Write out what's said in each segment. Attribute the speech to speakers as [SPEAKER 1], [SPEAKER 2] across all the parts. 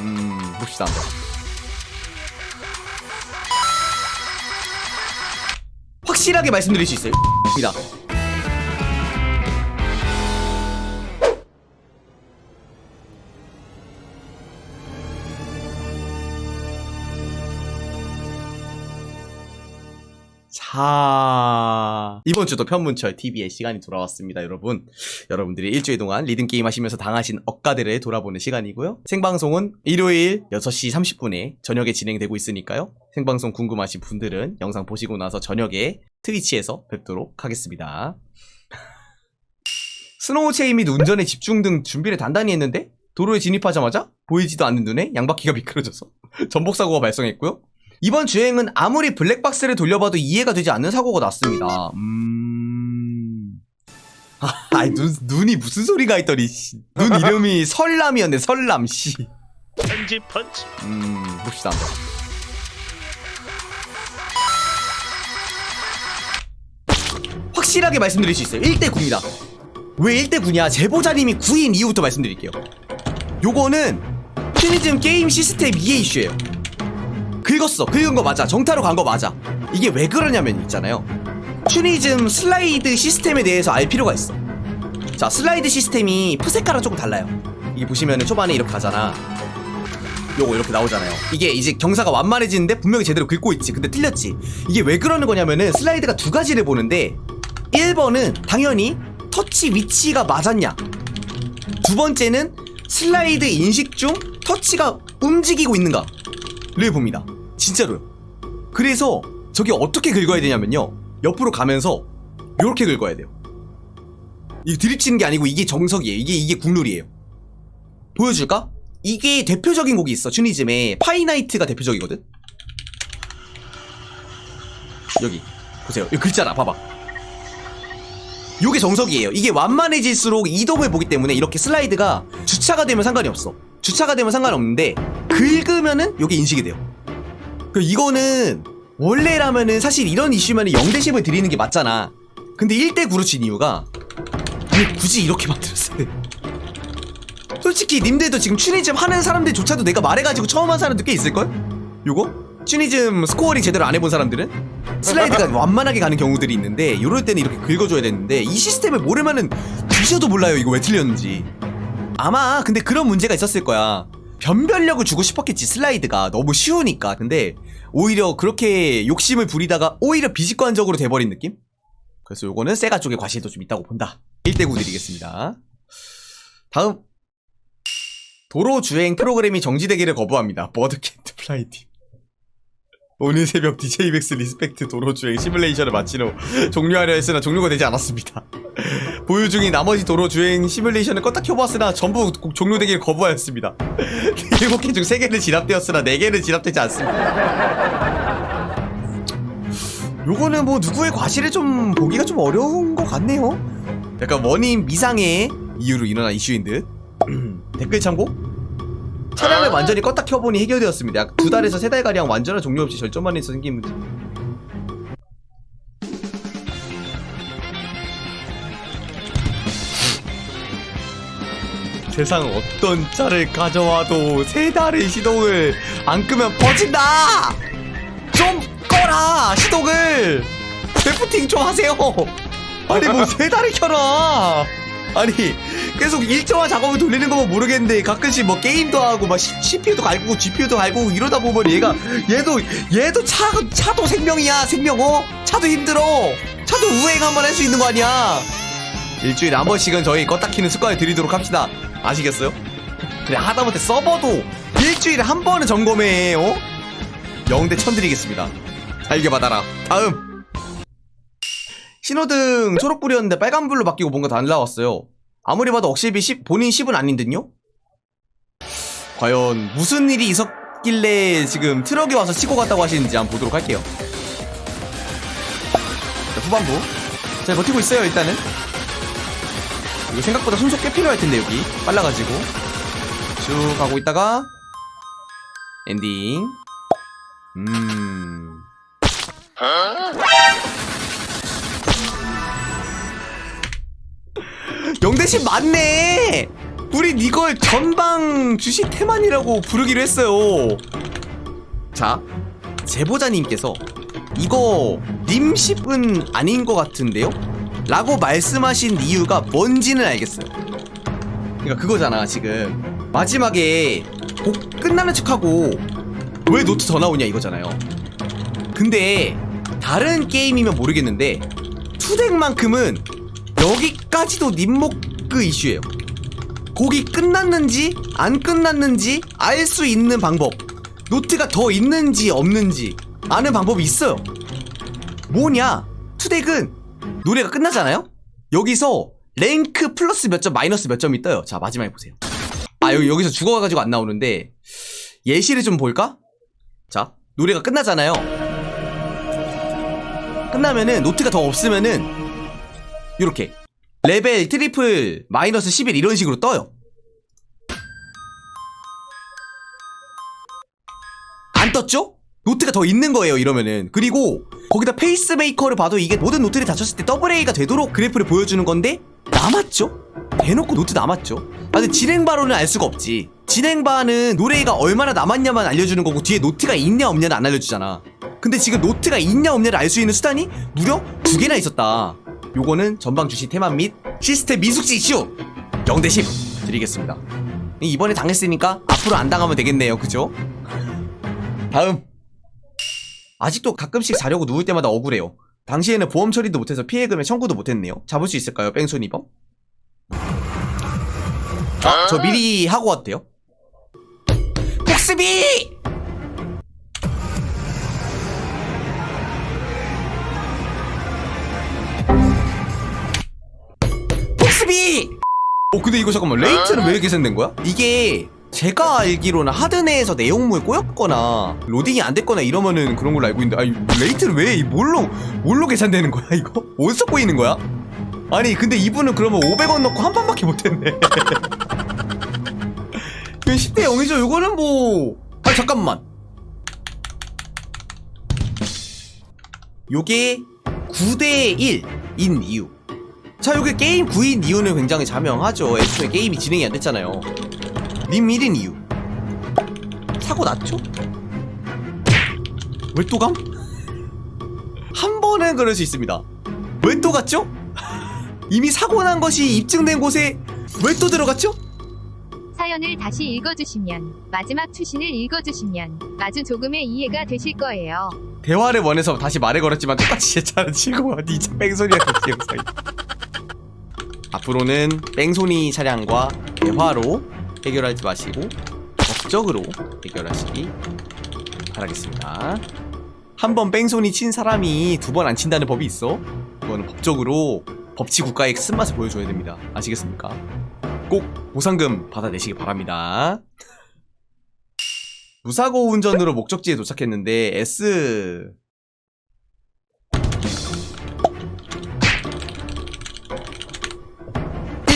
[SPEAKER 1] 음, 봅시다. 확실하게 말씀드릴 수 있어요. 입니다. 자 이번 주도 편문철 TV의 시간이 돌아왔습니다, 여러분. 여러분들이 일주일 동안 리듬 게임 하시면서 당하신 억가들을 돌아보는 시간이고요. 생방송은 일요일 6시 30분에 저녁에 진행되고 있으니까요. 생방송 궁금하신 분들은 영상 보시고 나서 저녁에 트위치에서 뵙도록 하겠습니다. 스노우 체인 및 운전에 집중 등 준비를 단단히 했는데 도로에 진입하자마자 보이지도 않는 눈에 양바퀴가 미끄러져서 전복 사고가 발생했고요. 이번 주행은 아무리 블랙박스를 돌려봐도 이해가 되지 않는 사고가 났습니다. 음. 아, 눈, 눈이 무슨 소리가 있더니, 씨. 눈 이름이 설람이었네, 설람, 씨.
[SPEAKER 2] 펀치 펀치
[SPEAKER 1] 음, 봅시다. 확실하게 말씀드릴 수 있어요. 1대 9입니다. 왜 1대 9냐? 제보자님이 9인 이유부터 말씀드릴게요. 요거는 큐니즘 게임 시스템 이해 이슈예요. 긁었어. 긁은 거 맞아. 정타로 간 거 맞아. 이게 왜 그러냐면 있잖아요. 튜니즘 슬라이드 시스템에 대해서 알 필요가 있어. 자, 슬라이드 시스템이 푸세카랑 조금 달라요. 이게 보시면은 초반에 이렇게 가잖아. 요거 이렇게 나오잖아요. 이게 이제 경사가 완만해지는데 분명히 제대로 긁고 있지. 근데 틀렸지. 이게 왜 그러는 거냐면은 슬라이드가 두 가지를 보는데 1번은 당연히 터치 위치가 맞았냐. 두 번째는 슬라이드 인식 중 터치가 움직이고 있는가를 봅니다. 진짜로요. 그래서 저게 어떻게 긁어야 되냐면요. 옆으로 가면서 이렇게 긁어야 돼요. 이게 드립치는 게 아니고 이게 정석이에요. 이게 이게 국룰이에요. 보여줄까? 이게 대표적인 곡이 있어. 튜니즘에 파이나이트가 대표적이거든. 여기 보세요. 여기 글자라 봐봐. 요게 정석이에요. 이게 완만해질수록 이동을 보기 때문에 이렇게 슬라이드가 주차가 되면 상관이 없어. 주차가 되면 상관없는데 긁으면은 요게 인식이 돼요. 그 이거는 원래라면은 사실 이런 이슈면은 0대 10을 드리는 게 맞잖아. 근데 1대 9로 친 이유가 아니 굳이 이렇게 만들었어요. 솔직히 님들도 지금 튜니즘 하는 사람들조차도 내가 말해가지고 처음 한 사람들 꽤 있을걸? 요거? 튜니즘 스코어링 제대로 안 해본 사람들은 슬라이드가 완만하게 가는 경우들이 있는데 이럴 때는 이렇게 긁어줘야 되는데 이 시스템을 모르면은 뒤져도 몰라요 이거 왜 틀렸는지 아마 근데 그런 문제가 있었을 거야 변별력을 주고 싶었겠지 슬라이드가 너무 쉬우니까 근데 오히려 그렇게 욕심을 부리다가 오히려 비직관적으로 돼버린 느낌? 그래서 요거는 세가 쪽에 과실도 좀 있다고 본다 1대9 드리겠습니다 다음 도로 주행 프로그램이 정지되기를 거부합니다. 버드캔트 플라이팀. 오늘 새벽 DJ백스 리스펙트 도로 주행 시뮬레이션을 마친 후 종료하려 했으나 종료가 되지 않았습니다. 보유 중인 나머지 도로 주행 시뮬레이션을 껐다 켜보았으나 전부 고- 종료되기를 거부하였습니다. 7개 중 3개는 진압되었으나 4개는 진압되지 않습니다. 요거는 뭐 누구의 과실을 좀 보기가 좀 어려운 것 같네요. 약간 원인 미상의 이유로 일어난 이슈인 듯. 댓글 참고 차량을 완전히 껐다 켜보니 해결되었습니다. 약 두 달에서 세 달가량 완전한 종료 없이 절전만 해서 생긴 문제. 세상 어떤 차를 가져와도 세 달의 시동을 안 끄면 퍼진다! 좀 꺼라! 시동을! 데프팅 좀 하세요! 아니 뭐 세 달을 켜라! 아니 계속 일정한 작업을 돌리는 거면 모르겠는데 가끔씩 뭐 게임도 하고 막 CPU도 갈고 GPU도 갈고 이러다 보면 얘가 얘도 얘도 차 차도 생명이야 생명. 어? 차도 힘들어. 차도 우행 한번 할 수 있는 거 아니야. 일주일에 한 번씩은 저희 껐다 키는 습관을 들이도록 합시다. 아시겠어요? 그래 하다못해 서버도 일주일에 한 번은 점검해 어? 영대 천 드리겠습니다. 잘 이겨받아라. 다음 신호등 초록불이었는데 빨간불로 바뀌고 뭔가 달라왔어요. 아무리 봐도 억실비 10, 본인 10은 아닌 듯요? 과연 무슨 일이 있었길래 지금 트럭이 와서 치고 갔다고 하시는지 한번 보도록 할게요. 자, 후반부. 잘 버티고 있어요, 일단은. 이거 생각보다 순속 꽤 필요할 텐데, 여기. 빨라가지고. 쭉 가고 있다가, 엔딩. 음. 영대신 맞네! 우린 이걸 전방 주식 태만이라고 부르기로 했어요. 자, 제보자님께서 이거 님십은 아닌 것 같은데요? 라고 말씀하신 이유가 뭔지는 알겠어요. 그러니까 그거잖아, 지금. 마지막에 곡 끝나는 척하고 왜 노트 더 나오냐 이거잖아요. 근데 다른 게임이면 모르겠는데 투덱만큼은 여기 까지도 님목 그 이슈예요. 곡이 끝났는지 안 끝났는지 알 수 있는 방법 노트가 더 있는지 없는지 아는 방법이 있어요. 뭐냐? 투덱은 노래가 끝나잖아요? 여기서 랭크 플러스 몇 점 마이너스 몇 점이 떠요. 자 마지막에 보세요. 아 여기, 여기서 죽어가지고 안 나오는데 예시를 좀 볼까? 자 노래가 끝나잖아요. 끝나면은 노트가 더 없으면은 요렇게 레벨 트리플 마이너스 11 이런 식으로 떠요. 안 떴죠? 노트가 더 있는 거예요 이러면은 그리고 거기다 페이스메이커를 봐도 이게 모든 노트를 닫혔을 때 더블 A가 되도록 그래프를 보여주는 건데 남았죠? 대놓고 노트 남았죠? 아 근데 진행바로는 알 수가 없지 진행바는 노래가 얼마나 남았냐만 알려주는 거고 뒤에 노트가 있냐 없냐는 안 알려주잖아 근데 지금 노트가 있냐 없냐를 알 수 있는 수단이 무려 두 개나 있었다 요거는 전방 주시 테마 및 시스템 미숙지 이슈 0대 10 드리겠습니다 이번에 당했으니까 앞으로 안 당하면 되겠네요 그죠? 다음 아직도 가끔씩 자려고 누울 때마다 억울해요 당시에는 보험 처리도 못해서 피해 금액 청구도 못했네요 잡을 수 있을까요 뺑소니범? 아, 저 미리 하고 왔대요! 복습이! 근데 이거 잠깐만 레이트는 왜 계산된 거야? 이게 제가 알기로는 하드 내에서 내용물 꼬였거나 로딩이 안 됐거나 이러면은 그런 걸로 알고 있는데 아니 레이트는 왜 이- 뭘로 뭘로 계산되는 거야 이거? 어디서 꼬이는 거야? 아니 근데 이분은 그러면 500원 넣고 한 판밖에 못했네 이건 10대 0이죠 이거는 뭐... 아 잠깐만 요게 9대 1인 이유 자 요게 게임 9인 이유는 굉장히 자명하죠 애초에 게임이 진행이 안 됐잖아요 님 1인 이유 사고 났죠? 왜 또 감? 한 번은 그럴 수 있습니다 왜 또 갔죠? 이미 사고 난 것이 입증된 곳에 왜 또 들어갔죠?
[SPEAKER 3] 사연을 다시 읽어주시면 마지막 추신을 읽어주시면 아주 조금의 이해가 되실 거예요.
[SPEAKER 1] 대화를 원해서 다시 말을 걸었지만 똑같이 제 차를 치고 뺑소니가 됐지 영상이 앞으로는 뺑소니 차량과 대화로 해결하지 마시고 법적으로 해결하시기 바라겠습니다. 한 번 뺑소니 친 사람이 두 번 안 친다는 법이 있어? 그거는 법적으로 법치 국가의 쓴맛을 보여줘야 됩니다. 아시겠습니까? 꼭 보상금 받아내시기 바랍니다. 무사고 운전으로 목적지에 도착했는데 S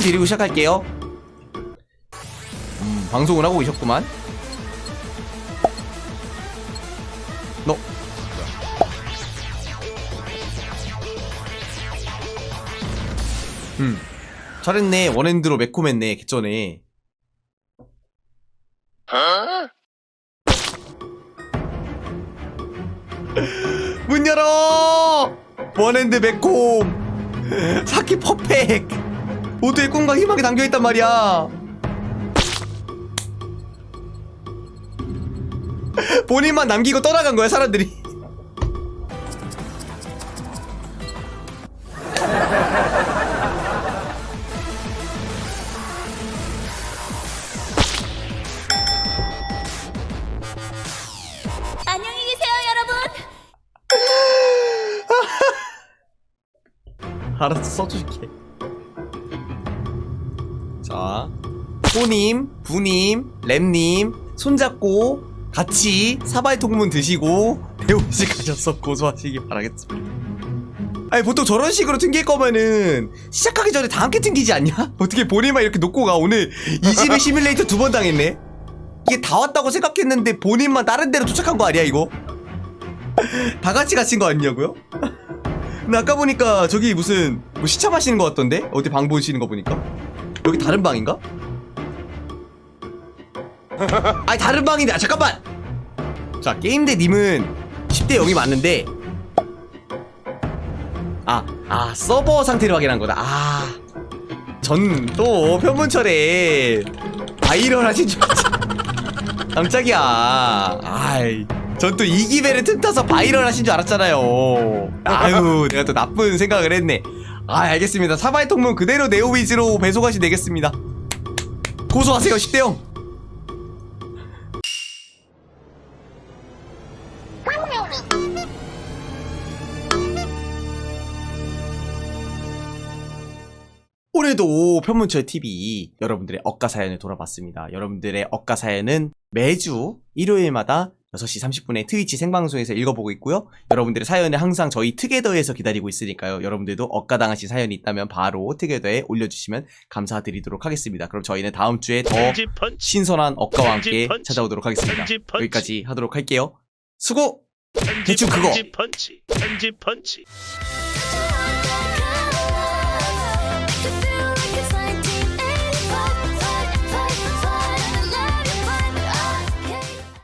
[SPEAKER 1] 1 드리고 시작할게요. 음, 방송을 하고 계셨구만. 너. 음. 잘했네. 원핸드로 매콤했네. 개쩌네. 문 열어! 원핸드 매콤! 사키 퍼펙! 모두의 꿈과 희망이 담겨있단 말이야! 본인만 남기고 떠나간 거야, 사람들이.
[SPEAKER 3] 안녕히 계세요, 여러분.
[SPEAKER 1] 알아서 써줄게. 호님, 부님, 램님, 손잡고 같이 사발통문 드시고 배우식 가셔서 고소하시기 바라겠습니다. 아니 보통 저런 식으로 튕길 거면은 시작하기 전에 다 함께 튕기지 않냐? 어떻게 본인만 이렇게 놓고 가 오늘 이 집에 시뮬레이터 두 번 당했네? 이게 다 왔다고 생각했는데 본인만 다른 데로 도착한 거 아니야 이거? 다 같이 갇힌 거 아니냐고요? 근데 아까 보니까 저기 무슨 뭐 시차 마시는 것 같던데? 어디 방 보시는 거 보니까 여기 다른 방인가? 아니 다른 방인데. 아 잠깐만. 자 게임대 님은 10대 0이 맞는데. 아, 아 서버 상태를 확인한 거다. 아 전 또 편문철에 바이럴 하신 줄 알았어. 깜짝이야. 아이 전 또 이기벨에 틈타서 바이럴 하신 줄 알았잖아요. 아유 내가 또 나쁜 생각을 했네. 아 알겠습니다. 사바의 통문 그대로 네오위즈로 배송하시면 되겠습니다. 고소하세요 10대 0 오늘도 편문철 TV 여러분들의 억가 사연을 돌아봤습니다. 여러분들의 억가 사연은 매주 일요일마다 6시 30분에 트위치 생방송에서 읽어보고 있고요. 여러분들의 사연을 항상 저희 트게더에서 기다리고 있으니까요. 여러분들도 억가당하신 사연이 있다면 바로 트게더에 올려주시면 감사드리도록 하겠습니다. 그럼 저희는 다음 주에 더 신선한 억가와 함께. 찾아오도록 하겠습니다. 여기까지 하도록 할게요. 수고! 대충 그거.